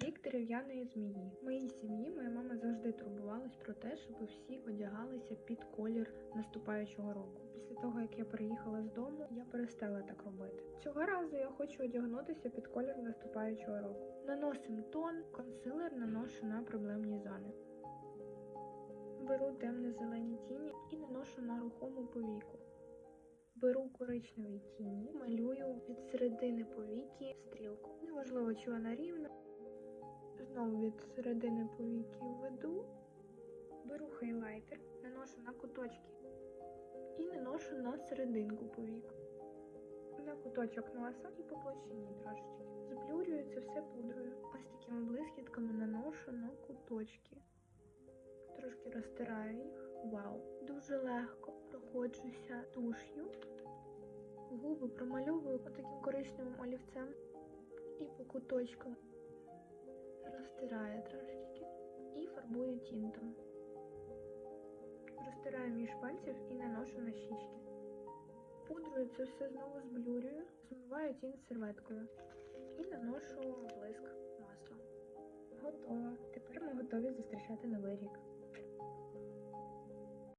Рік дерев'яної змії. В моїй сім'ї моя мама завжди турбувалась про те, щоб всі одягалися під колір наступаючого року. Після того, як я переїхала з дому, я перестала так робити. Цього разу я хочу одягнутися під колір наступаючого року. Наносим тон, консилер наношу на проблемні зони. Беру темно-зелені тіні і наношу на рухому повіку. Беру коричневі тіні, малюю від середини повіки стрілку. Неважливо, чи вона рівна. Знову від середини повіки веду. Беру хайлайтер, наношу на куточки і наношу на серединку повік. На куточок носа і по площині трошечки. Заблюрюю це все пудрою. Ось такими блискітками наношу на куточки. Трошки розтираю їх. Вау! Дуже легко проходжуся туш'ю. Губи промальовую таким коричневим олівцем і по куточкам розтираю трошечки і фарбую тінтом. Розтираю між пальців і наношу на щічки. Пудрою це все знову зблюрюю, змиваю тінт серветкою і наношу блиск масла. Готово. Тепер ми готові зустрічати новий рік.